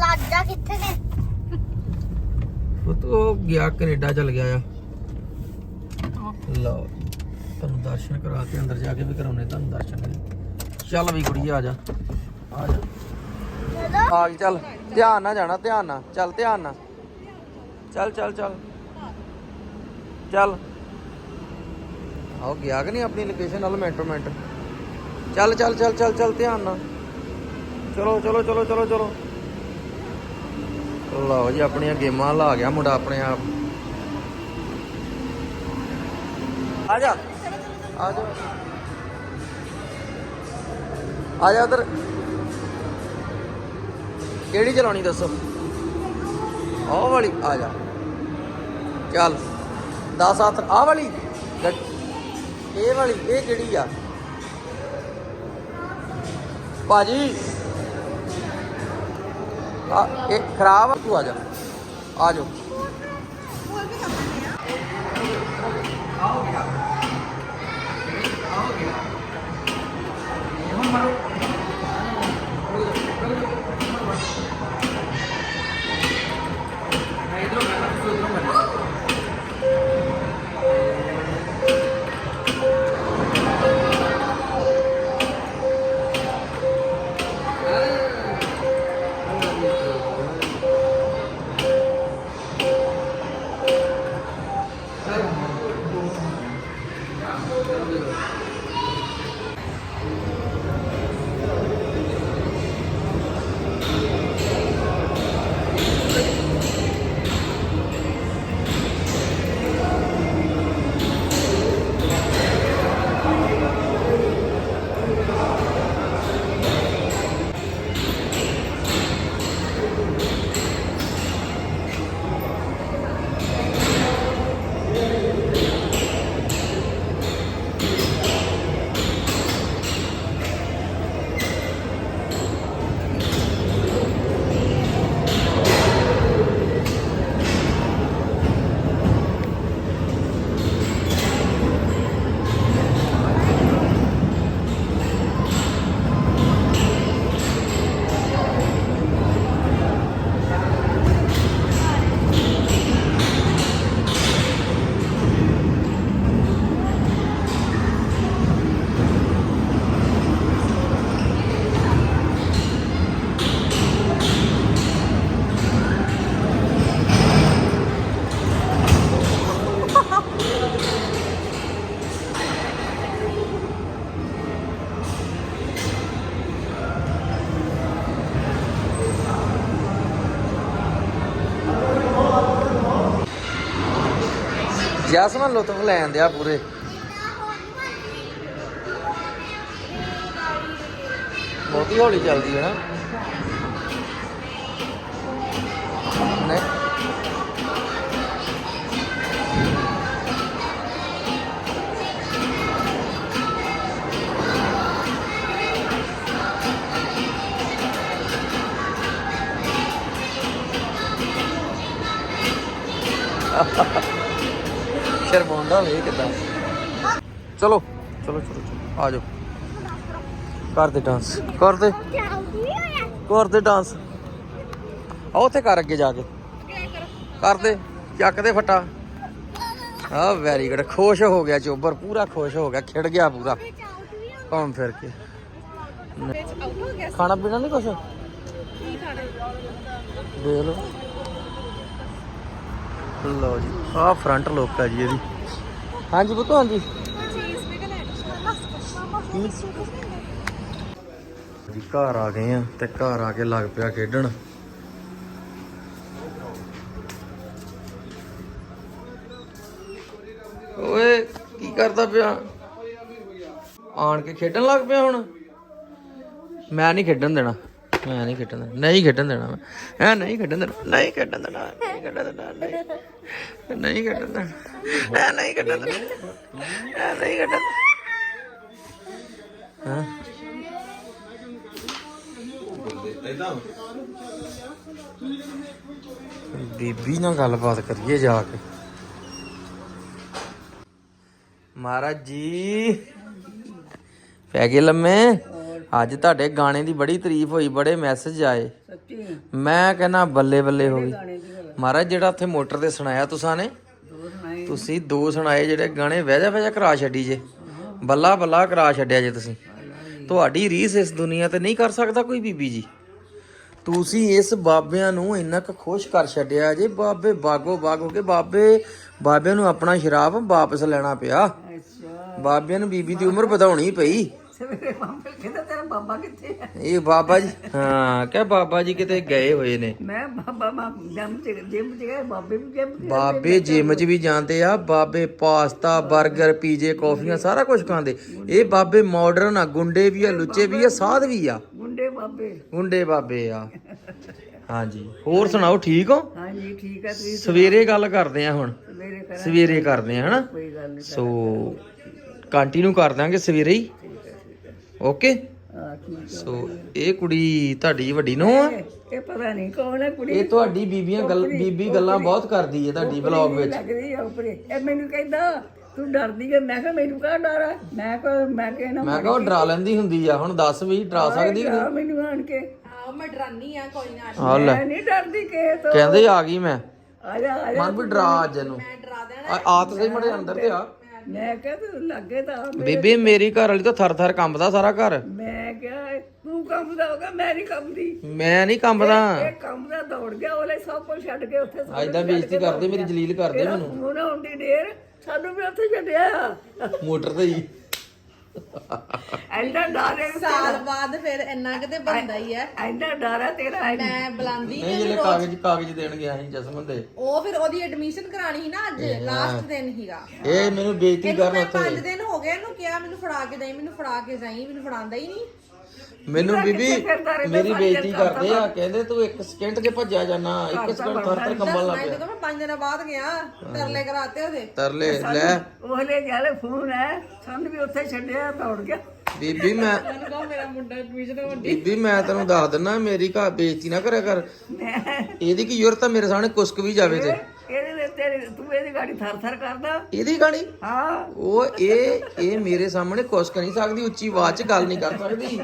Speaker 2: ਲਾਜਾ ਕਿੱਥੇ ਨੇ?
Speaker 1: ਉਹ ਤਾਂ ਉਹ ਗਿਆ ਕੈਨੇਡਾ ਚਲ ਗਿਆ ਆ। ਲਓ। ਤੁਹਾਨੂੰ ਦਰਸ਼ਨ ਕਰਾ ਕੇ ਅੰਦਰ ਜਾ ਕੇ ਵੀ ਕਰਾਉਣੇ ਤੁਹਾਨੂੰ ਦਰਸ਼ਨ ਚੱਲ ਵੀ ਕੁੜੀ ਆ ਜਾ। ਆ ਜਾ। ਆ ਗਈ ਚੱਲ? ਧਿਆਨ ਨਾਲ ਜਾਣਾ, ਧਿਆਨ ਨਾਲ। ਚੱਲ, ਧਿਆਨ ਨਾਲ। ਚੱਲ ਚੱਲ ਚੱਲ। ਚੱਲ। ਆਓ ਗਿਆ ਕਿ ਨਹੀਂ ਆਪਣੀ ਲੋਕੇਸ਼ਨ ਨਾਲ ਮਿੰਟੋ, ਮਿੰਟ। ਚੱਲ ਚੱਲ ਚੱਲ ਚੱਲ ਚੱਲ, ਧਿਆਨ ਨਾਲ। ਚਲੋ ਚਲੋ ਚਲੋ ਚਲੋ ਚਲੋ। ਲਓ ਜੀ, ਆਪਣੀਆਂ ਗੇਮਾਂ ਲਾ ਗਿਆ ਮੁੰਡਾ ਆਪਣੇ ਆਪ। ਆ ਜਾ। ਆ ਜਾ ਆ ਜਾ ਉਧਰ। ਕਿਹੜੀ ਚਲਾਉਣੀ ਦੱਸੋ? ਆਹ ਵਾਲੀ, ਆ ਜਾ। ਚੱਲ। 10 ਹੱਥ, ਆਹ ਵਾਲੀ? ਗੱਡ- ਇਹ ਵਾਲੀ, ਇਹ ਕਿਹੜੀ ਆ? ਭਾਜੀ। ਆ, ਇਹ ਖਰਾਬ ਆ। ਤੂੰ ਆ ਜਾ। ਆ ਜਾ ਜਸਮਨ ਲੁਤਫ ਲੈਣ ਦਿਆ ਪੂਰੇ। ਬਹੁਤੀ ਹੌਲੀ ਚੱਲਦੀ ਹੈ ਨਾ। ਨਹੀਂ। ਸ਼ਰਮਾਉਂਦਾ ਵੇ ਕਿਦਾਂ। ਚਲੋ ਚਲੋ ਚਲੋ ਚਲੋ ਆ ਜਾਓ। ਕਰ ਦੇ ਡਾਂਸ ਕਰ ਦੇ ਕਰ ਡਾਂਸ ਆ ਉੱਥੇ ਕਰ ਅੱਗੇ ਜਾ ਕੇ। ਕਰ ਦੇ ਚੱਕ ਦੇ ਫੱਟਾ। ਆ ਵੈਰੀ ਗੁੱਡ ਖੁਸ਼ ਹੋ ਗਿਆ ਚੋਬਰ ਪੂਰਾ ਖੁਸ਼ ਹੋ ਗਿਆ ਖਿੜ ਗਿਆ ਪੂਰਾ। ਘੁੰਮ ਫਿਰ ਕੇ। ਖਾਣਾ ਪੀਣਾ ਨਹੀਂ ਕੁਛ?
Speaker 3: ਕੀ ਖਾਣਾ?
Speaker 1: ਲਓ ਜੀ ਆਹ ਫਰੰਟ ਲੋਕ ਆ ਜੀ ਇਹਦੀ। ਹਾਂਜੀ ਪੁੱਤੋ ਹਾਂਜੀ। ਜੀ ਘਰ ਆ ਗਏ ਆ ਤੇ ਘਰ ਆ ਕੇ ਲੱਗ ਪਿਆ ਖੇਡਣ। ਓਏ ਕੀ ਕਰਦਾ ਪਿਆ? ਆਣ ਕੇ ਖੇਡਣ ਲੱਗ ਪਿਆ ਹੁਣ? ਮੈਂ ਨਹੀਂ ਖੇਡਣ ਦੇਣਾ। ਮੈਂ ਨਹੀਂ ਖੇਡਣ ਦੇਣਾ। ਨਹੀਂ ਖੇਡਣ ਦੇਣਾ ਮੈਂ। ਐ ਨਹੀਂ ਖੇਡਣ ਦੇਣਾ। ਨਹੀਂ ਖੇਡਣ ਦੇਣਾ। ਨਹੀਂ ਖੇਡਣ ਦੇਣਾ। ਨਹੀਂ। ਨਹੀਂ ਖੇਡਣ ਦੇਣਾ। ਐ ਨਹੀਂ ਖੇਡਣ ਦੇਣਾ। ਐ ਨਹੀਂ ਖੇਡਣ ਹਾਂ। ਬੀਬੀ ਨਾਲ ਗੱਲਬਾਤ ਕਰੀਏ ਜਾ ਕੇ। ਮਹਾਰਾਜ ਜੀ। ਪੈ ਗਏ ਲੰਮੇ? ਅੱਜ ਤੁਹਾਡੇ ਗਾਣੇ ਦੀ ਬੜੀ ਤਾਰੀਫ ਹੋਈ ਬੜੇ ਮੈਸੇਜ ਆਏ। ਮੈਂ ਕਹਿੰਦਾ ਬੱਲੇ ਬੱਲੇ ਹੋ ਗਈ। ਮਹਾਰਾਜ ਜਿਹੜਾ ਉੱਥੇ ਮੋਟਰ ਤੇ ਸੁਣਾਇਆ ਤੁਸਾਂ ਨੇ? ਤੁਸੀਂ ਦੋ ਸੁਣਾਏ ਜਿਹੜੇ ਗਾਣੇ ਵਹਿਜਾ ਵਹਿਜਾ ਕਰਾ ਛੱਡੀ ਜੇ। ਬੱਲਾ ਬੱਲਾ ਕਰਾ ਛੱਡਿਆ ਜੇ ਤੁਸੀਂ। ਤੁਹਾਡੀ ਰੀਸ ਇਸ ਦੁਨੀਆ ਤੇ ਨਹੀਂ ਕਰ ਸਕਦਾ ਕੋਈ ਬੀਬੀ ਜੀ। ਤੁਸੀਂ ਇਸ ਬਾਬਿਆਂ ਨੂੰ ਇੰਨਾ ਕੁ ਖੁਸ਼ ਕਰ ਛੱਡਿਆ ਜੇ ਬਾਬੇ ਬਾਗੋ ਬਾਗ ਹੋ ਕੇ ਬਾਬੇ ਬਾਬਿਆਂ ਨੂੰ ਆਪਣਾ ਸ਼ਰਾਬ ਵਾਪਸ ਲੈਣਾ ਪਿਆ।
Speaker 4: ਅੱਛਾ।
Speaker 1: ਬਾਬਿਆਂ ਨੂੰ ਬੀਬੀ ਦੀ ਉਮਰ ਵਧਾਉਣੀ ਪਈ।
Speaker 4: ਸਵੇਰੇ ਮਾਮੇ ਕਹਿੰਦਾ ਤੇਰਾ ਬਾਬਾ ਕਿੱਥੇ ਹੈ
Speaker 1: ਇਹ ਬਾਬਾ ਜੀ ਹਾਂ ਕਹ ਬਾਬਾ ਜੀ ਕਿਤੇ ਗਏ ਹੋਏ ਨੇ।
Speaker 4: ਮੈਂ ਬਾਬਾ ਮਾ ਜੰਮ ਚ ਜਿਮ ਚ ਗਏ ਬਾਬੇ ਵੀ ਜਿਮ ਚ
Speaker 1: ਬਾਬੇ ਜਿਮ 'ਚ ਵੀ ਜਾਂਦੇ ਆ ਬਾਬੇ ਪਾਸਤਾ 버ਗਰ ਪੀਜੇ ਕੌਫੀਆਂ ਸਾਰਾ ਕੁਝ ਖਾਂਦੇ। ਇਹ ਬਾਬੇ ਮਾਡਰਨ ਆ ਗੁੰਡੇ ਵੀ ਆ ਲੁੱਚੇ ਵੀ ਆ ਸਾਧ ਵੀ ਆ।
Speaker 4: ਮੁੰਡੇ ਬਾਬੇ।
Speaker 1: ਗੁੰਡੇ ਬਾਬੇ ਆ। ਹਾਂਜੀ ਹੋਰ ਸੁਣਾਓ ਠੀਕ ਹੋ?
Speaker 4: ਹਾਂਜੀ ਠੀਕ ਹੈ ਤੁਸੀਂ
Speaker 1: ਸਵੇਰੇ ਗੱਲ ਕਰਦੇ ਆ ਹੁਣ।
Speaker 4: ਸਵੇਰੇ ਕਰ
Speaker 1: ਸਵੇਰੇ ਕਰਦੇ ਆ ਹਨਾ?
Speaker 4: ਕੋਈ ਗੱਲ ਨਹੀਂ
Speaker 1: ਸੋ ਕੰਟੀਨਿਊ ਕਰ ਦਾਂਗੇ ਸਵੇਰੇ ਹੀ। ਓਕੇ। ਸੋ ਇਹ ਕੁੜੀ ਤੁਹਾਡੀ ਵੱਡੀ ਨੂੰ ਆ।
Speaker 4: ਇਹ- ਪਤਾ ਨਹੀਂ ਕੌਣ ਹੈ ਕੁੜੀ।
Speaker 1: ਇਹ ਤੁਹਾਡੀ ਬੀਬੀਆਂ ਗੱਲ ਬੀਬੀ ਗੱਲਾਂ ਬਹੁਤ ਕਰਦੀ ਹੈ ਤੁਹਾਡੀ ਵਲੌਗ ਵਿੱਚ।
Speaker 4: ਲੱਗਦੀ ਆ ਉਪਰੇ। ਇਹ ਮੈਨੂੰ ਕਹਿੰਦਾ ਤੂੰ ਡਰਦੀ ਹੈ ਮੈਂ ਕਿਹਾ ਮੈਨੂੰ ਕਾ ਡਰ ਹੈ ਮੈਂ ਕਹ ਮੈਂ ਕਹਿਣਾ
Speaker 1: ਮੈਂ ਕਿਹਾ ਉਹ ਡਰਾ ਲੈਂਦੀ ਹੁੰਦੀ ਆ। ਹੁਣ ਦੱਸ ਵੀ ਡਰਾ ਸਕਦੀ ਕਿ ਨਹੀਂ
Speaker 4: ਮੈਨੂੰ ਆਣ ਕੇ।
Speaker 3: ਆਹ ਮੈਂ ਡਰਾਨੀ ਆ ਕੋਈ ਨਾ।
Speaker 4: ਮੈਂ ਨਹੀਂ ਡਰਦੀ ਕਿਸੇ ਤੋਂ।
Speaker 1: ਕਹਿੰਦੇ ਆ ਗਈ ਮੈਂ।
Speaker 4: ਆ ਜਾ ਆ ਜਾ।
Speaker 1: ਮਨ ਵੀ ਡਰਾ ਅੱਜ ਇਹਨੂੰ।
Speaker 3: ਮੈਂ ਡਰਾ ਦੇਣਾ।
Speaker 1: ਆ ਆ ਤਾਂ ਸਹੀ ਮੜੇ ਅੰਦਰ ਤੇ ਆ।
Speaker 4: ਮੈਂ ਕਿਹਾ ਤੂੰ ਲੱਗੇ ਤਾਂ ਆ।
Speaker 1: ਬੀਬੀ ਮੇਰੀ ਘਰ ਵਾਲੀ ਤਾਂ ਥਰ ਥਰ ਕੰਬਦਾ ਸਾਰਾ ਘਰ।
Speaker 4: ਮੈਂ ਕਿਹਾ ਤੂੰ ਕੰਮਦਾ ਹੋਗਾ ਮੈਂ ਨਹੀਂ ਕੰਮਦੀ
Speaker 1: ਮੈਂ ਨਹੀਂ ਕੰਬਦਾ।
Speaker 4: ਇਹ ਕੰਮ ਦਾ ਦੌੜ ਗਿਆ ਉਹਲੇ ਸਭ ਕੁਝ ਛੱਡ ਕੇ ਉੱਥੇ
Speaker 1: ਅੱਜ ਦਾ ਬੇਇੱਜ਼ਤੀ ਕਰਦੇ ਮੇਰੀ ਜਲੀਲ ਕਰਦੇ ਮੈਨੂੰ।
Speaker 4: ਫੋਨ ਆਉਂਦੀ ਢੇਰ ਸਾਨੂੰ ਵੀ ਉੱਥੇ ਛੱਡਿਆ।
Speaker 1: ਮੋਟਰ ਤੇ ਹੀ।
Speaker 4: ਐਡਾ ਡਰ ਹੈ
Speaker 3: ਸਾਲ ਬਾਅਦ ਫਿਰ ਇੰਨਾ ਕਿਤੇ ਬਣਦਾ ਹੀ ਹੈ।
Speaker 4: ਐਡਾ ਡਰ ਹੈ ਤੇਰਾ
Speaker 3: ਮੈਂ ਬੁਲਾਉਂਦੀ
Speaker 1: ਨਹੀਂ ਜਿਹੜੇ ਕਾਗਜ਼ ਕਾਗਜ਼ ਦੇਣ ਗਿਆ ਸੀ ਜਸਮਨ ਦੇ।
Speaker 3: ਉਹ ਫਿਰ ਉਹਦੀ ਐਡਮਿਸ਼ਨ ਕਰਾਣੀ ਸੀ ਨਾ ਅੱਜ ਲਾਸਟ ਦਿਨ ਹੀਗਾ
Speaker 1: ਇਹ ਮੈਨੂੰ ਬੇਇੱਜ਼ਤੀ ਕਰਨ ਉੱਥੇ।
Speaker 3: 5 ਦਿਨ ਹੋ ਗਏ ਇਹਨੂੰ ਕਿਹਾ ਮੈਨੂੰ ਫੜਾ ਕੇ ਜਾਈ ਮੈਨੂੰ ਫੜਾ ਕੇ ਜਾਈ ਮੈਨੂੰ ਫੜਾਉਂਦਾ ਹੀ ਨਹੀਂ।
Speaker 1: ਮੈਨੂੰ ਬੀਬੀ ਮੇਰੀ ਬੇਇੱਜ਼ਤੀ ਕਰਦੇ ਆ ਕਹਿੰਦੇ ਤੂੰ ਇੱਕ ਸਕਿੰਟ 'ਚ ਭੱਜਿਆ ਜਾਣਾ ਇੱਕ ਸਕਿੰਟ ਥਰ ਥਰ ਕੰਬਣ ਲੱਗ ਪਿਆ।
Speaker 3: ਜਦੋਂ ਮੈਂ 5 ਦਿਨਾਂ ਬਾਅਦ ਗਿਆ ਤਰਲੇ ਕਰਾਤੇ ਉਹਦੇ।
Speaker 1: ਤਰਲੇ ਲੈ।
Speaker 4: ਉਹਲੇ ਗੱਲ ਫੋਨ ਹੈ ਸਾਨੂੰ ਵੀ ਉੱਥੇ ਛੱਡਿਆ ਦੌੜ ਗਿਆ।
Speaker 1: ਬੀਬੀ ਮੈਂ
Speaker 3: ਮੇਰਾ ਮੁੰਡਾ
Speaker 1: ਬੀਬੀ ਤੈਨੂੰ ਦੱਸ ਦਿੰਦਾ ਮੇਰੀ ਘਾ ਬੇਇੱਜ਼ਤੀ ਨਾ ਕਰਿਆ ਕਰ। ਇਹਦੀ ਕੀ ਆ? ਮੇਰੇ ਸਾਹਮਣੇ ਕੁਸਕ ਵੀ ਜਾਵੇ ਤੇ
Speaker 4: ਇਹਦੇ ਵਿੱਚ ਤੇਰੀ ਤੂੰ ਇਹਦੀ ਗਾੜੀ ਥਰ ਥਰ ਕਰਦਾ।
Speaker 1: ਇਹਦੀ ਗਾਣੀ
Speaker 4: ਹਾਂ।
Speaker 1: ਉਹ ਇਹ ਇਹ ਮੇਰੇ ਸਾਹਮਣੇ ਕੁਸਕ ਨਹੀਂ ਸਕਦੀ ਉੱਚੀ ਆਵਾਜ਼ 'ਚ ਗੱਲ ਨਹੀਂ ਕਰ ਸਕਦੀ।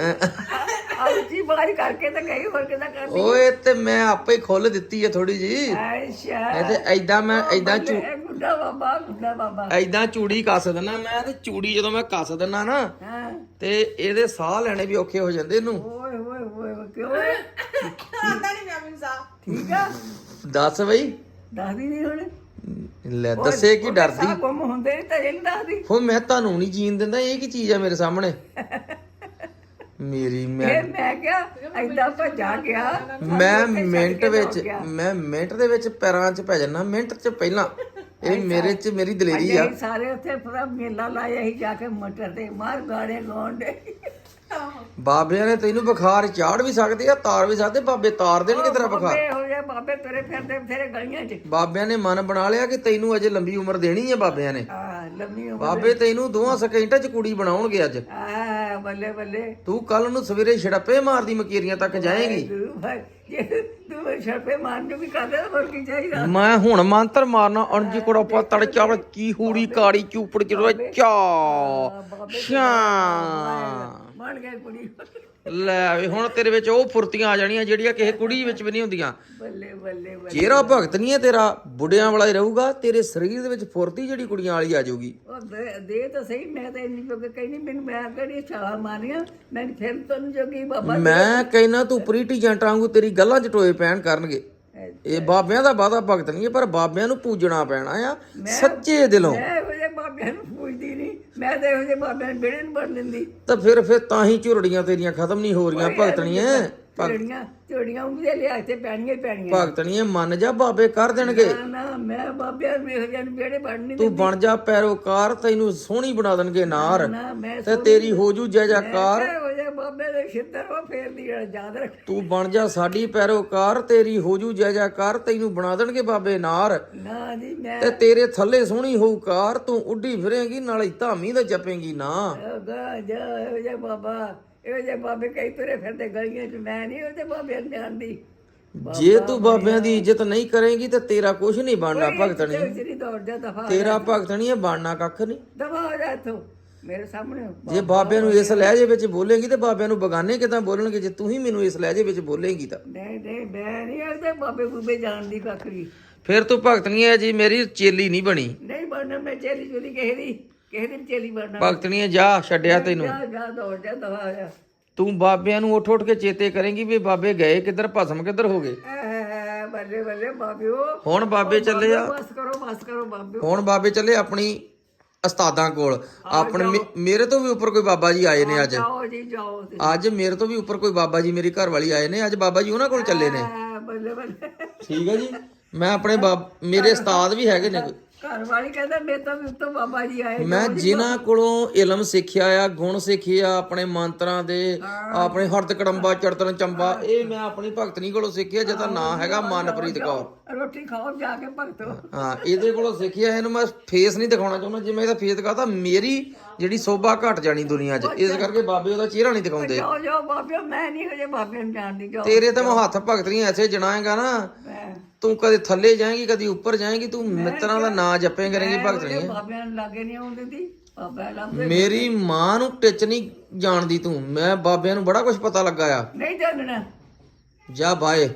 Speaker 4: ਆ ਉੱਚੀ ਬਾਈ ਕਰਕੇ ਤਾਂ ਗਈ ਹੋਰ ਕਿਦਾਂ ਕਰਦੀ
Speaker 1: ਓਏ ਤੇ ਮੈਂ ਆਪੇ ਖੁੱਲ ਦਿੱਤੀ ਹੈ ਥੋੜੀ ਜੀ
Speaker 4: ਅੱਛਾ।
Speaker 1: ਇਹ ਤੇ ਐਦਾਂ ਮੈਂ ਐਦਾਂ ਚੂ
Speaker 4: ਇਹ ਗੁੱਡਾ ਬਾਬਾ ਗੁੱਡਾ ਬਾਬਾ।
Speaker 1: ਐਦਾਂ ਚੂੜੀ ਕੱਸ ਦਿੰਦਾ ਮੈਂ ਤੇ ਚੂੜੀ ਜਦੋਂ ਮੈਂ ਕੱਸ ਦਿੰਦਾ ਨਾ
Speaker 4: ਹਾਂ।
Speaker 1: ਤੇ ਇਹਦੇ ਸਾਹ ਲੈਣੇ ਵੀ ਔਖੇ ਹੋ ਜਾਂਦੇ ਇਹਨੂੰ।
Speaker 4: ਓਏ ਹੋਏ ਹੋਏ ਹੋਏ, ਕਿਉਂ
Speaker 3: ਆਂਦਾ ਨਹੀਂ ਮੈਂ ਮੈਨੂੰ ਸਾ
Speaker 4: ਠੀਕ ਆ।
Speaker 1: ਦੱਸ ਬਈ।
Speaker 4: ਦੱਸਦੀ ਨਹੀਂ ਹੁਣ।
Speaker 1: ਲੈ ਦੱਸੇ ਕੀ ਡਰਦੀ?
Speaker 4: ਸਾਹ ਗੁੰਮ ਹੁੰਦੇ ਨੇ ਤਾਂ ਇਹ ਨੀ ਦੱਸਦੀ।
Speaker 1: ਹੋ ਮੈਂ ਤੁਹਾਨੂੰ ਨਹੀਂ ਜੀਣ ਦਿੰਦਾ ਇਹ ਕੀ ਚੀਜ਼ ਆ ਮੇਰੇ ਸਾਹਮਣੇ? ਮੇਰੀ ਮੈਂ
Speaker 4: ਇਹ ਮੈਂ ਕਿਹਾ ਐਦਾਂ ਭੱਜਾ ਗਿਆ।
Speaker 1: ਮੈਂ ਮਿੰਟ ਵਿੱਚ ਮੈਂ ਮਿੰਟ ਦੇ ਵਿੱਚ ਪੈਰਾਂ 'ਚ ਪੈ ਜਾਣਾ ਮਿੰਟ 'ਚ ਪਹਿਲਾਂ। ਇਹ ਮੇਰੇ 'ਚ ਮੇਰੀ ਦਲੇਰੀ ਆ।
Speaker 4: ਅਸੀਂ ਸਾਰੇ ਉੱਥੇ ਪੂਰਾ ਮੇਲਾ ਲਾਇਆ ਸੀ ਜਾ ਕੇ ਮਟਰ ਤੇ ਮਾਰ ਗਾੜੇ ਗਾਉਣ ਦੇ।
Speaker 1: ਬਾਬਿਆਂ ਨੇ ਤੈਨੂੰ ਬੁਖਾਰ ਚਾੜ ਵੀ ਸਕਦੇ ਆ ਤਾਰ ਵੀ ਸਕਦੇ ਬਾਬੇ ਤਾਰ ਦੇਣਗੇ ਤੇਰਾ ਬੁਖਾਰ।
Speaker 4: ਬਾਬੇ ਹੋ ਗਏ ਬਾਬੇ ਤੇਰੇ ਫਿਰਦੇ ਤੇਰੇ ਗਲੀਆਂ 'ਚ।
Speaker 1: ਬਾਬਿਆਂ ਨੇ ਮਨ ਬਣਾ ਲਿਆ ਕਿ ਤੈਨੂੰ ਅਜੇ ਲੰਬੀ ਉਮਰ ਦੇਣੀ ਹੈ ਬਾਬਿਆਂ ਨੇ।
Speaker 4: ਆ ਲੰਮੀ ਉਮਰ
Speaker 1: ਬਾਬੇ ਤੈਨੂੰ ਦੋਹਾਂ ਸਕਿੰਟਾਂ 'ਚ ਕੁੜੀ ਬਣਾਉਣਗੇ ਅੱਜ।
Speaker 4: ਆ ਬੱਲੇ ਬੱਲੇ।
Speaker 1: ਤੂੰ ਕੱਲ ਨੂੰ ਸਵੇਰੇ ਛੜੱਪੇ ਮਾਰਦੀ ਮਕੀਰੀਆਂ ਤੱਕ ਜਾਏਂਗੀ।
Speaker 4: ਭਾਈ ਜੇ ਤੂੰ ਛੜਪੇ ਮਾਰਨ ਨੂੰ ਵੀ ਕਰਦੇ ਤਾਂ ਹੋਰ ਕੀ ਚਾਹੀਦਾ?
Speaker 1: ਮੈਂ ਹੁਣ ਮੰਤਰ ਮਾਰਨਾ ਅਣਜੀ ਕੋੜਾ ਪਤੜ ਚਾਵਲ ਕੀ ਹੂੜੀ ਕਾੜੀ ਚੂਪੜ ਚੜਵਾ ਚਾ ਸ਼ਾ
Speaker 4: ਬਣ ਗਏ ਕੁੜੀ।
Speaker 1: ਲੈ ਵੇ ਹੁਣ ਤੇਰੇ ਵਿੱਚ ਉਹ ਫੁਰਤੀਆਂ ਆ ਜਾਣੀਆਂ ਜਿਹੜੀਆਂ ਕਿਸੇ ਕੁੜੀ ਵਿੱਚ ਵੀ ਨਹੀਂ ਹੁੰਦੀਆਂ।
Speaker 4: ਬੱਲੇ ਬੱਲੇ ਬੱਲੇ।
Speaker 1: ਚਿਹਰਾ ਭਗਤ ਨਹੀਂ ਹੈ ਤੇਰਾ ਬੁੱਢਿਆਂ ਵਾਲਾ ਹੀ ਰਹੂਗਾ ਤੇਰੇ ਸਰੀਰ ਦੇ ਵਿੱਚ ਫੁਰਤੀ ਜਿਹੜੀ ਕੁੜੀਆਂ ਵਾਲੀ ਆ ਜਾਊਗੀ।
Speaker 4: ਉਹ ਦੇ ਦੇ ਤਾਂ ਸਹੀ ਮੈਂ ਤਾਂ ਇੰਨੀ ਕਿਉਂਕਿ ਕਹਿੰਦੀ ਮੈਨੂੰ ਮੈਂ ਕਿਹੜੀ ਛਾਲਾ ਮਾਰੀਆਂ ਮੈਂ ਫਿਰ ਤੈਨੂੰ ਜੋਗੀ ਬਾਬਾ
Speaker 1: ਮੈਂ ਕਹਿਣਾ ਤੂੰ ਪ੍ਰੀਟੀ ਜੰਟ ਵਾਂਗੂ ਤੇਰੀ ਗੱਲਾਂ 'ਚ ਟੋਏ ਪੈਣ ਕਰਨਗੇ। ਇਹ ਬਾਬਿਆਂ ਦਾ ਵਾਦਾ ਭਗਤ ਨਹੀਂ ਹੈ ਪਰ ਬਾਬਿਆਂ ਨੂੰ ਪੂਜਣਾ ਪੈਣਾ ਆ ਸੱਚੇ ਦਿਲੋਂ।
Speaker 4: ਮੈਂ ਇਹੋ ਜਿਹੇ ਬਾਬਿਆਂ ਨੂੰ ਪੁੱਛਦੀ ਨਹੀਂ ਮੈਂ ਤਾਂ ਇਹੋ ਜਿਹੇ ਬਾਬਿਆਂ ਨੂੰ ਬੇੜੇ ਨੂੰ ਬਣ ਦਿੰਦੀ।
Speaker 1: ਤਾਂ ਫਿਰ ਫਿਰ ਤਾਂ ਹੀ ਝੁਰੜੀਆਂ ਤੇਰੀਆਂ ਖਤਮ ਨਹੀਂ ਹੋ ਰਹੀਆਂ ਭਗਤਣੀਆਂ
Speaker 4: ਚਿੜੀਆਂ ਚਿੜੀਆਂ ਉਹਦੇ ਲਿਆ ਤੇ ਪੈਣੀਆਂ ਹੀ ਪੈਣੀਆਂ।
Speaker 1: ਭਗਤਣੀਆਂ ਮੰਨ ਜਾ ਬਾਬੇ ਕਰ ਦੇਣਗੇ।
Speaker 4: ਨਾ ਨਾ ਮੈਂ ਬਾਬਿਆਂ ਨਹੀਂ
Speaker 1: ਤੂੰ ਬਣ ਜਾ ਪੈਰੋਕਾਰ ਤੈਨੂੰ ਸੋਹਣੀ ਬਣਾ ਦੇਣਗੇ ਨਾਰ।
Speaker 4: ਮੈਂ
Speaker 1: ਤੇ ਤੇਰੀ ਹੋ ਜੂ ਜੈ ਜੈਕਾਰ।
Speaker 4: ਇਹੋ ਜਿਹੇ ਬਾਬੇ ਦੇ ਛਿੱਤਰ ਉਹ ਫੇਰਦੀ ਆ, ਯਾਦ ਰੱਖ।
Speaker 1: ਤੂੰ ਬਣ ਜਾ ਸਾਡੀ ਪੈਰੋਕਾਰ ਤੇਰੀ ਹੋ ਜੂ ਜੈ ਜੈਕਾਰ ਤੈਨੂੰ ਬਣਾ ਦੇਣਗੇ ਬਾਬੇ ਨਾਰ।
Speaker 4: ਨਾ ਜੀ ਮੈਂ
Speaker 1: ਤੇ ਤੇਰੇ ਥੱਲੇ ਸੋਹਣੀ ਹੋਊ ਕਾਰ ਤੂੰ ਉੱਡੀ ਫਿਰੇਂਗੀ ਨਾਲੇ ਧਾਮੀ ਦਾ ਜਪੇਂਗੀ ਨਾ।
Speaker 4: ਗਾ ਜਾ ਬਾਬਾ। ਇਹੋ ਜਿਹੇ ਬਾਬੇ ਕਈ ਤੁਰੇ ਫਿਰਦੇ ਗਲੀਆਂ 'ਚ ਮੈਂ ਨਹੀਂ ਉਹਦੇ ਬਾਬੇ ਨੂੰ ਜਾਣਦੀ।
Speaker 1: ਜੇ ਤੂੰ ਬਾਬਿਆਂ ਦੀ ਇੱਜ਼ਤ ਨਹੀਂ ਕਰੇਂਗੀ ਤੇ ਤੇਰਾ ਕੁਝ ਨਹੀਂ ਬਣਨਾ ਭਗਤਣੀ
Speaker 4: ਤੇਰੀ ਦੌੜ ਜਾ ਦਫਾ
Speaker 1: ਤੇਰਾ ਭਗਤਣੀ ਇਹ ਬਣਨਾ ਕੱਖ ਨਹੀਂ।
Speaker 4: ਦਫਾ ਹੋ ਜਾ ਇੱਥੋਂ। ਮੇਰੇ ਸਾਹਮਣੇ
Speaker 1: ਜੇ ਬਾਬਿਆਂ ਨੂੰ ਇਸ ਲਹਿਜੇ ਵਿੱਚ ਬੋਲੇਂਗੀ ਤੇ ਬਾਬਿਆਂ ਨੂੰ ਬਗਾਨੇ ਕਿਦਾਂ ਬੋਲਣਗੇ? ਜੇ ਤੂੰ ਹੀ ਮੈਨੂੰ ਇਸ ਲਹਿਜੇ ਵਿੱਚ ਬੋਲੇਂਗੀ ਤਾਂ।
Speaker 4: ਨਹੀਂ ਨਹੀਂ ਮੈਂ ਨਹੀਂ ਉਹਦੇ ਬਾਬੇ ਬੂਬੇ ਜਾਣਦੀ ਕੱਖ ਵੀ
Speaker 1: ਫਿਰ ਤੂੰ ਭਗਤਣੀ ਹੈ ਜੀ ਮੇਰੀ ਚੇਲੀ ਨਹੀਂ ਬਣੀ।
Speaker 4: ਨਹੀਂ ਬਣਨਾ ਮੈਂ ਚੇਲੀ ਚੁਲੀ ਕਿਸੇ ਦੀ। ਕਿਸੇ ਦਿਨ ਚੇਲੀ ਬਣਨਾ
Speaker 1: ਭਗਤਣੀਏ ਜਾ ਛੱਡਿਆ ਤੈਨੂੰ।
Speaker 4: ਜਾ ਜਾ ਦੌੜ ਜਾ ਦਵਾ ਜਾ।
Speaker 1: ਤੂੰ ਬਾਬਿਆਂ ਨੂੰ ਉੱਠ ਉੱਠ ਕੇ ਚੇਤੇ ਕਰੇਂਗੀ ਵੀ ਬਾਬੇ ਗਏ ਕਿੱਧਰ ਭਸਮ ਕਿੱਧਰ ਹੋ ਗਏ।
Speaker 4: ਐ ਬੱਲੇ ਬੱਲੇ ਬਾਬਿਓ।
Speaker 1: ਹੁਣ ਬਾਬੇ ਚੱਲੇ ਆ।
Speaker 4: ਬਸ ਕਰੋ ਬਸ ਕਰੋ ਬਾਬਿਓ।
Speaker 1: ਹੁਣ ਬਾਬੇ ਚੱਲੇ ਆਪਣੀ ਉਸਤਾਦਾਂ ਕੋਲ। ਆਪਣੇ ਮੇ- ਮੇਰੇ ਤੋਂ ਵੀ ਉੱਪਰ ਕੋਈ ਬਾਬਾ ਜੀ ਆਏ ਨੇ ਅੱਜ।
Speaker 4: ਜਾਓ ਜੀ ਜਾਓ ਤੇ
Speaker 1: ਅੱਜ ਮੇਰੇ ਤੋਂ ਵੀ ਉੱਪਰ ਕੋਈ ਬਾਬਾ ਜੀ ਮੇਰੀ ਘਰ ਵਾਲੀ ਆਏ ਨੇ ਅੱਜ ਬਾਬਾ ਜੀ ਉਹਨਾਂ ਕੋਲ ਚੱਲੇ ਨੇ।
Speaker 4: ਐ ਬੱਲੇ ਬੱਲੇ।
Speaker 1: ਠੀਕ ਹੈ ਜੀ। ਮੈਂ ਆਪਣੇ ਬਾਬ ਮੇਰੇ ਉਸਤਾਦ ਵੀ ਹੈਗੇ ਨੇ।
Speaker 4: ਘਰ ਵਾਲੀ ਕਹਿੰਦਾ ਮੇਰੇ ਤੋਂ ਵੀ ਉੱਤੋਂ ਬਾਬਾ ਜੀ ਆਏ
Speaker 1: ਮੈਂ ਜਿਨ੍ਹਾਂ ਕੋਲੋਂ ਇਲਮ ਸਿੱਖਿਆ ਆ ਗੁਣ ਸਿੱਖਿਆ ਆਪਣੇ ਮੰਤਰਾਂ ਦੇ ਆਪਣੇ ਹਰਦ ਕੜੰਬਾ ਚੜਤਨ ਚੰਬਾ ਇਹ ਮੈਂ ਆਪਣੀ ਭਗਤਨੀ ਕੋਲੋਂ ਸਿੱਖਿਆ ਜਿਹਦਾ ਨਾਂ ਹੈਗਾ ਮਨਪ੍ਰੀਤ ਕੌਰ।
Speaker 4: ਰੋਟੀ ਖਾਓ ਜਾ ਕੇ ਭਗਤੋ।
Speaker 1: ਹਾਂ ਇਹਦੇ ਕੋਲੋਂ ਸਿੱਖਿਆ ਇਹਨੂੰ ਮੈਂ ਫੇਸ ਨਹੀਂ ਦਿਖਾਉਣਾ ਚਾਹੁੰਦਾ ਜਿਵੇਂ ਇਹਦਾ ਫੇਸ ਦਿਖਾਤਾ ਮੇਰੀ ਜਿਹੜੀ ਸੋਭਾ ਘਟ ਜਾਣੀ ਦੁਨੀਆ 'ਚ। ਇਸ ਕਰਕੇ ਬਾਬੇ ਉਹਦਾ ਚਿਹਰਾ ਨਹੀਂ ਦਿਖਾਉਂਦੇ।
Speaker 4: ਜਾਓ ਜਾਓ ਬਾਬਿਓ ਮੈਂ ਨਹੀਂ ਹਜੇ ਬਾਬੇ ਨੂੰ ਜਾਣਦੀ ਜਾਓ।
Speaker 1: ਤੇਰੇ ਤੇ ਮੈਂ ਹੱਥ ਭਗਤਨੀ ਐਸੇ ਜਣਾਏਗਾ ਨਾ।
Speaker 4: ਮੈਂ
Speaker 1: ਤੂੰ ਕਦੇ ਥੱਲੇ ਜਾਏਂਗੀ ਕਦੀ ਉੱਪਰ ਜਾਏਂਗੀ ਤੂੰ ਮਿੱਤਰਾਂ ਦਾ ਨਾਂ ਜਪੇ ਕਰੇਂਗੀ ਭਗਤਨੀ
Speaker 4: ਬਾਬਿਆਂ ਨੂੰ ਲਾਗੇ ਨਹੀਂ ਆਉਂਦੀ ਦੀ ਬਾਬਾ ਲੱਭੇ
Speaker 1: ਮੇਰੀ ਮਾਂ ਨੂੰ ਟਿੱਚ ਨਹੀਂ ਜਾਣਦੀ ਤੂੰ ਮੈਂ ਬਾਬਿਆਂ ਨੂੰ ਬੜਾ ਕੁਝ ਪਤਾ ਲੱਗਾ ਆ।
Speaker 4: ਨਹੀਂ ਜਾਣਨਾ।
Speaker 1: ਜਾ ਬਾਏ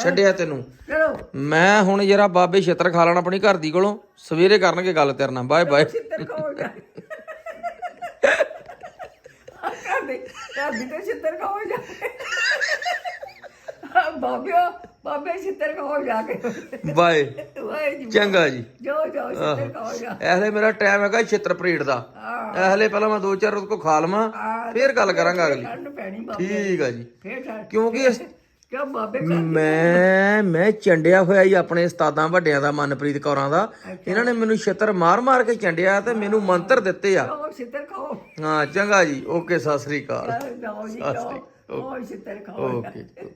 Speaker 1: ਛੱਡਿਆ ਤੈਨੂੰ।
Speaker 4: ਚਲੋ।
Speaker 1: ਮੈਂ ਹੁਣ ਜਰਾ ਬਾਬੇ ਛਿੱਤਰ ਖਾ ਲੈਣਾ ਆਪਣੀ ਘਰ ਦੀ ਕੋਲੋਂ ਸਵੇਰੇ ਕਰਨਗੇ ਗੱਲ ਤੇਰੇ ਨਾਲ। Bye bye.
Speaker 4: ਚਿੱਤਰ ਖਾਓ ਜਾ। ਕਰਦੀ ਕਰਦੀ ਤੇ ਚਿੱਤਰ ਖਾਓ ਜਾ। ਬਾਬਿਓ ਬਾਬੇ ਚਿੱਤਰ ਖਾਓ ਜਾ ਕੇ।
Speaker 1: ਬਾਏ।
Speaker 4: ਵਾਏ ਜੀ
Speaker 1: ਚੰਗਾ ਜੀ।
Speaker 4: ਜਾਓ ਜਾਓ ਚਿੱਤਰ ਖਾਓ ਜਾ।
Speaker 1: ਐਹਲੇ ਮੇਰਾ ਟਾਈਮ ਹੈਗਾ ਛਿੱਤਰ ਪਰੇਡ ਦਾ। ਐਹਲੇ ਪਹਿਲਾਂ ਮੈਂ ਦੋ ਚਾਰ ਰੋਜ਼ ਕੋ ਖਾ ਲਵਾਂ ਫੇਰ ਗੱਲ ਕਰਾਂਗਾ ਅਗਲੀ। ਠੀਕ ਆ ਜੀ। ਕਿਉਂਕਿ ਇਸ
Speaker 4: ਕਿਉਂ ਬਾਬੇ
Speaker 1: ਮੈਂ ਮੈਂ ਚੰਡਿਆ ਹੋਇਆ ਹੀ ਆਪਣੇ ਉਸਤਾਦਾਂ ਵੱਡਿਆਂ ਦਾ ਮਨਪ੍ਰੀਤ ਕੌਰਾਂ ਦਾ। ਇਹਨਾਂ ਨੇ ਮੈਨੂੰ ਛਿੱਤਰ ਮਾਰ ਮਾਰ ਕੇ ਚੰਡਿਆ ਤੇ ਮੈਨੂੰ ਮੰਤਰ ਦਿੱਤੇ ਆ। ਹਾਂ ਚੰਗਾ ਜੀ। ਓਕੇ ਸਤਿ ਸ੍ਰੀ ਅਕਾਲ।
Speaker 4: ਜੀ ਚਿੱਤਰ ਖਾਓ। ਜਾ
Speaker 1: ਓਕੇ।